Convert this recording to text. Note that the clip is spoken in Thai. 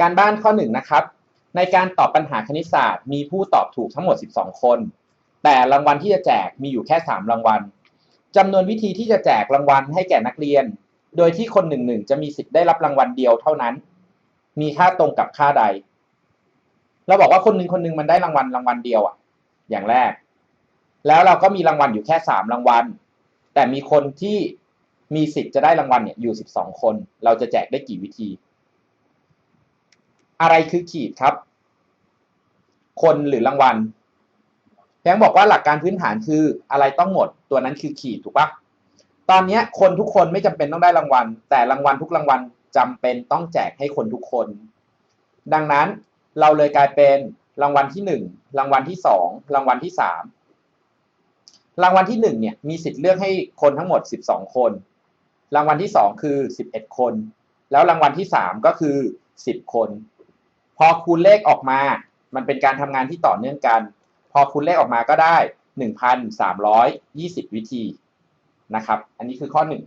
การบ้านข้อหนึ่งนะครับ ในการตอบปัญหาคณิตศาสตร์ มีผู้ตอบถูกทั้งหมด 12 คน แต่รางวัลที่จะแจกมีอยู่แค่ 3 รางวัลจำนวนวิธีที่จะแจกรางวัลให้แก่นักเรียน โดยที่คนหนึ่งหนึ่งจะมีสิทธิ์ได้รับรางวัลเดียวเท่านั้น มีค่าตรงกับค่าใด เราบอกว่าคนหนึ่งคนหนึ่งมันได้รางวัลรางวัลเดียวอะอย่างแรก แล้วเราก็มีรางวัลอยู่แค่สามรางวัล แต่มีคนที่มีสิทธิ์จะได้รางวัลเนี่ยอยู่สิบสองคน เราจะแจกได้กี่วิธี อะไรคือขีดครับ คนหรือรางวัลแพงบอกว่าหลักการพื้นฐานคืออะไรต้องหมด ตัวนั้นคือขีดถูกปะตอนนี้คนทุกคนไม่จำเป็นต้องได้รางวัล แต่รางวัลทุกรางวัลจำเป็นต้องแจกให้คนทุกคน ดังนั้นเราเลยกลายเป็นรางวัลที่หนึ่งรางวัลที่สองรางวัลที่สามรางวัลที่หนึ่งเนี่ยมีสิทธิ์เลือกให้คนทั้งหมดสิบสองคน รางวัลที่สองคือสิบเอ็ดคน แล้วรางวัลที่สามก็คือสิบคน พอคูณเลขออกมา มันเป็นการทำงานที่ต่อเนื่องกัน พอคูณเลขออกมาก็ได้หนึ่งพันสามร้อยยี่สิบวิธีนะครับ อันนี้คือข้อหนึ่ง